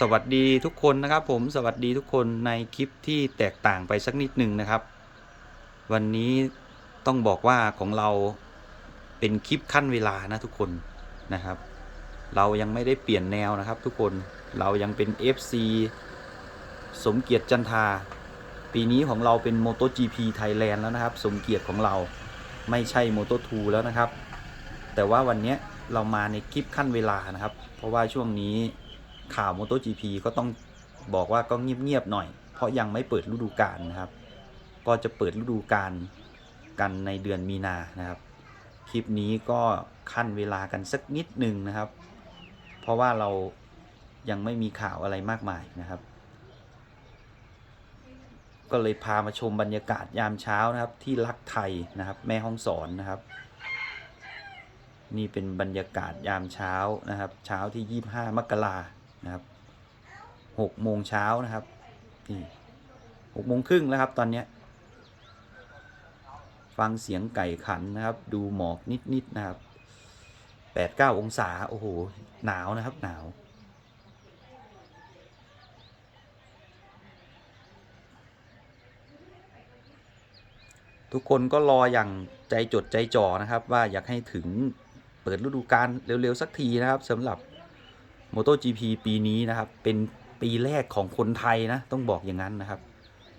สวัสดีทุกคนนะครับผมสวัสดีทุกคนในคลิปที่แตกต่างไปสักนิดหนึ่งนะครับ วันนี้ต้องบอกว่าของเราเป็นคลิปขั้นเวลานะทุกคนนะครับ เรายังไม่ได้เปลี่ยนแนวนะครับ ทุกคนเรายังเป็น FC สมเกียรติจันทา ปีนี้ของเราเป็น MotoGP Thailand แล้วนะครับ สมเกียรติของเราไม่ใช่ Moto2 แล้วนะครับ แต่ว่าวันนี้เรามาในคลิปขั้นเวลานะครับ เพราะว่าช่วงนี้ ข่าว MotoGP ก็ต้องบอกว่าก็เงียบๆหน่อย เพราะยังไม่เปิดฤดูกาลนะครับ ก็จะเปิดฤดูกาลกันในเดือนมีนานะครับ คลิปนี้ก็ขั้นเวลากันสักนิดหนึ่งนะครับ เพราะว่าเรายังไม่มีข่าวอะไรมากมายนะครับ ก็เลยพามาชมบรรยากาศยามเช้านะครับ ที่รักไทยนะครับ แม่ห้องสอนนะครับ นี่เป็นบรรยากาศยามเช้านะครับ เช้าที่ 25 มกรา นะครับ6โมงเช้านะครับนี่6โมงครึ่งแล้วครับตอนเนี้ยฟังเสียงไก่ขันนะครับ ดูหมอกนิดๆนะครับ8-9องศา โอ้โห หนาวนะครับหนาว ทุกคนก็รออย่างใจจดใจจ่อนะครับ ว่าอยากให้ถึงเปิดฤดูกาลเร็ว ๆ สักทีนะครับสำหรับ MotoGP ปีนี้นะครับ เป็นปีแรกของคนไทยนะ ต้องบอกอย่างนั้นนะครับ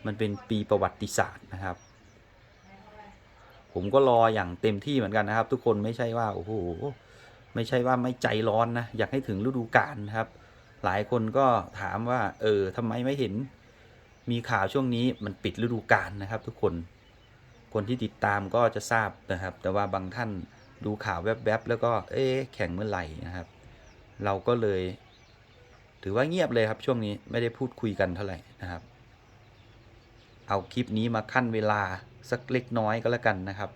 มันเป็นปีประวัติศาสตร์นะครับ ผมก็รออย่างเต็มที่เหมือนกันนะครับ ทุกคนไม่ใช่ว่าโอ้โหไม่ใช่ว่าไม่ใจร้อนนะ อยากให้ถึงฤดูกาลนะครับ หลายคนก็ถามว่า เออทำไมไม่เห็น มีข่าวช่วงนี้มันปิดฤดูกาลนะครับ ทุกคนคนที่ติดตามก็จะทราบนะครับ แต่ว่าบางท่านดูข่าวแวบๆแล้วก็เอ๊ะแข่งเมื่อไหร่นะครับ เราก็เลย ถือว่าเงียบเลยครับช่วงนี้ไม่ได้พูดคุยกันเท่าไหร่นะครับ เอาคลิปนี้มาขั้นเวลาสักเล็กน้อยก็แล้วกันนะครับ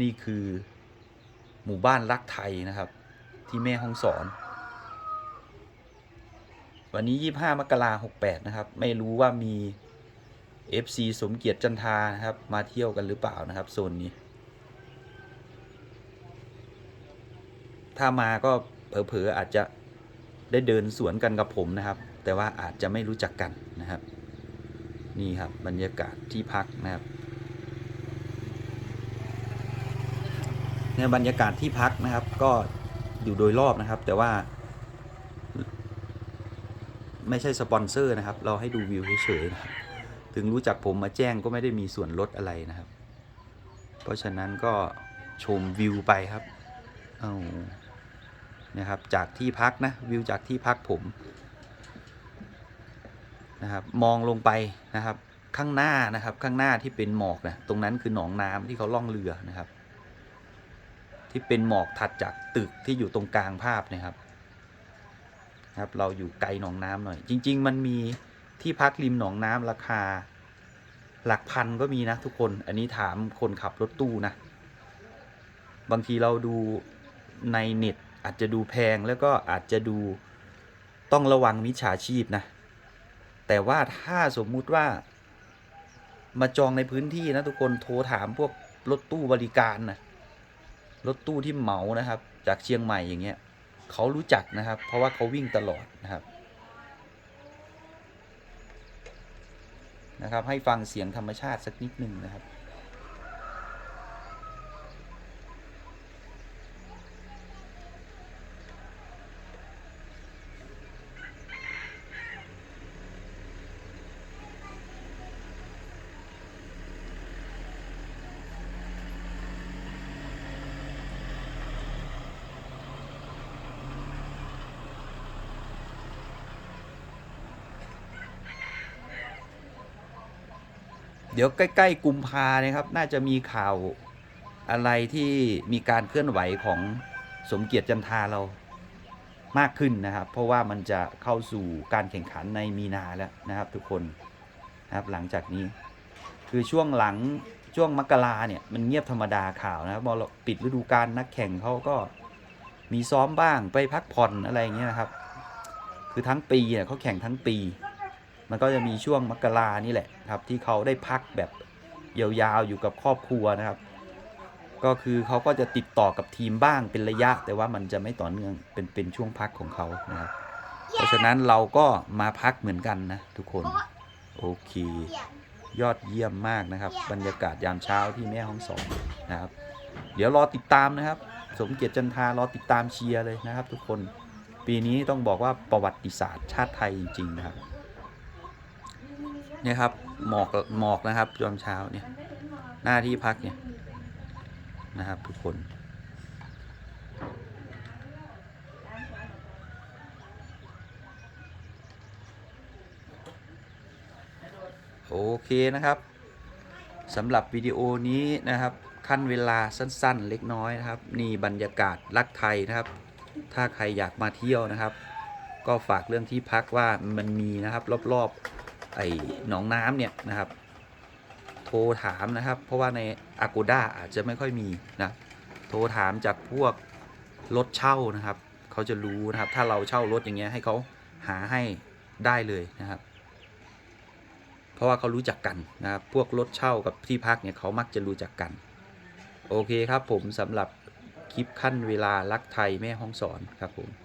นี่คือหมู่บ้านรักไทยนะครับ ที่แม่ห้องสอน วันนี้ 25 มกราคม68นะครับ ไม่รู้ว่ามี FC สมเกียรติจันทานะครับ มาเที่ยวกันหรือเปล่านะครับโซนนี้ ถ้ามาก็เผลอๆอาจจะได้เดินสวนกันกับผมนะครับ แต่ว่าอาจจะไม่รู้จักกันนะครับ นี่ครับบรรยากาศที่พักนะครับในบรรยากาศที่พักนะครับ ก็อยู่โดยรอบนะครับ แต่ว่า ไม่ใช่สปอนเซอร์นะครับ เราให้ดูวิวเฉยๆนะครับถึงรู้จักผมมาแจ้งก็ไม่ได้มีส่วนลดอะไรนะครับ เพราะฉะนั้นก็ชมวิวไปครับ เอา นะครับจากที่พักนะวิวจากที่พักผมนะครับมองลงไปนะครับข้างหน้านะครับข้างหน้าที่เป็นหมอกนะตรงนั้นคือหนองน้ำที่เขาล่องเรือนะครับ ที่เป็นหมอกถัดจากตึกที่อยู่ตรงกลางภาพนะครับครับ เราอยู่ไกลหนองน้ำหน่อย จริง ๆ มันมีที่พักริมหนองน้ำราคา หลักพันก็มีนะทุกคนอันนี้ถามคนขับรถตู้นะ บางทีเราดูในเน็ต อาจจะดูแพงแล้วก็อาจจะดูต้องระวังมิจฉาชีพนะ แต่ว่าถ้าสมมุติว่ามาจองในพื้นที่นะทุกคนโทรถามพวกรถตู้บริการนะรถตู้ที่เหมานะครับ จากเชียงใหม่อย่างเงี้ยเขารู้จักนะครับ เพราะว่าเขาวิ่งตลอดนะครับนะครับ ให้ฟังเสียงธรรมชาติสักนิดหนึ่งนะครับ เดี๋ยวใกล้ ๆ กุมภาเนี่ยครับ น่าจะมีข่าวอะไรที่มีการเคลื่อนไหวของสมเกียรติจันทาเรามากขึ้นนะครับ เพราะว่ามันจะเข้าสู่การแข่งขันในมีนาแล้วนะครับ ทุกคนนะครับหลังจากนี้ คือช่วงหลังช่วงมกราเนี่ยมันเงียบธรรมดาข่าวนะครับพอเราปิดฤดูกาลนักแข่งเขาก็มีซ้อมบ้างไปพักผ่อนอะไรอย่างเงี้ยนะครับ คือทั้งปีเนี่ยเขาแข่งทั้งปี มันก็จะมีช่วงมกรานี่แหละครับ ที่เขาได้พักแบบยาวๆอยู่กับครอบครัวนะครับ ก็คือเขาก็จะติดต่อกับทีมบ้างเป็นระยะ แต่ว่ามันจะไม่ต่อเนื่องเป็นเป็นช่วงพักของเขานะครับ เพราะฉะนั้นเราก็มาพักเหมือนกันนะทุกคนโอเค ยอดเยี่ยมมากนะครับ บรรยากาศยามเช้าที่แม่ห้องสอนนะครับ เดี๋ยวรอติดตามนะครับ สมเกียรติจันทารอติดตามเชียร์เลยนะครับ ทุกคนปีนี้ต้องบอกว่าประวัติศาสตร์ชาติไทยจริง ๆ นะครับ เนี่ยครับหมอกหมอกนะครับยามเช้าเนี่ย หน้าที่พักเนี่ยนะครับ ทุกคน โอเคนะครับสำหรับวิดีโอนี้นะครับขั้นเวลาสั้นๆ เล็กน้อยนะครับ นี่บรรยากาศรักไทยนะครับ ถ้าใครอยากมาเที่ยวนะครับ ก็ฝากเรื่องที่พักว่ามันมีนะครับ รอบๆ ไอ้หนองน้ำเนี่ยนะครับ โทรถามนะครับ เพราะว่าใน Agoda อาจจะไม่ค่อยมีนะ โทรถามจากพวกรถเช่านะครับ เขาจะรู้นะครับ ถ้าเราเช่ารถอย่างเงี้ยให้เขาหาให้ได้เลยนะครับ เพราะว่าเขารู้จักกันนะครับ พวกรถเช่ากับที่พักเนี่ยเขามักจะรู้จักกัน โอเคครับผมสำหรับคลิปขั้นเวลารักไทยแม่ห้องสอนครับผม